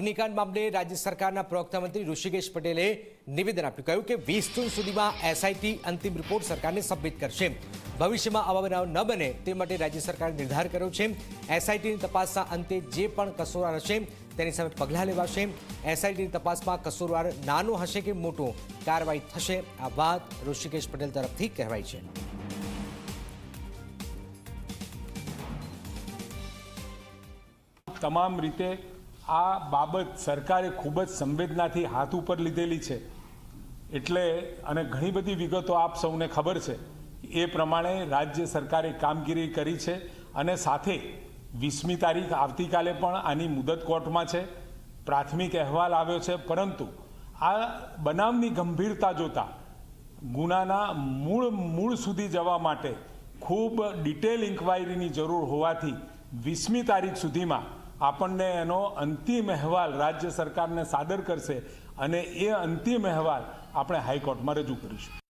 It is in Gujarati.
અગ્નિકાંડ મામલે રાજ્ય સરકારના પ્રવક્તા મંત્રી ઋષિકેશ પટેલે નિવેદન આપ્યું. કહ્યું કે વીસ જૂન સુધીમાં એસઆઈટી અંતિમ રિપોર્ટ સરકારને સબમિટ કરશે. ભવિષ્યમાં આવા બનાવ ન બને તે માટે રાજ્ય સરકારે નિર્ધાર કર્યો છે. એસઆઈટીની તપાસના અંતે જે પણ કસૂરવાર હશે તેની સામે પગલાં લેવાશે. એસઆઈટીની તપાસમાં કસૂરવાર નાનો હશે કે મોટો કાર્યવાહી થશે? આ વાત ઋષિકેશ પટેલ તરફથી કહેવાય છે. તમામ રીતે આ બાબત સરકારે ખૂબ જ સંવેદનાથી હાથ ઉપર લીધેલી છે. એટલે અને ઘણી બધી વિગતો આપ સૌને ખબર છે. એ પ્રમાણે રાજ્ય સરકારે કામગીરી કરી છે અને સાથે વીસમી તારીખ આવતીકાલે પણ આની મુદત કોર્ટમાં છે. પ્રાથમિક અહેવાલ આવ્યો છે, પરંતુ આ બનાવની ગંભીરતા જોતા ગુનાના મૂળ મૂળ સુધી જવા માટે ખૂબ ડિટેલ ઇન્ક્વાયરીની જરૂર હોવાથી વીસમી તારીખ સુધીમાં આપણને એનો અંતિમ અહેવાલ રાજ્ય સરકારને સાદર કરશે અને એ અંતિમ અહેવાલ આપણે હાઈકોર્ટમાં રજૂ કરીશું.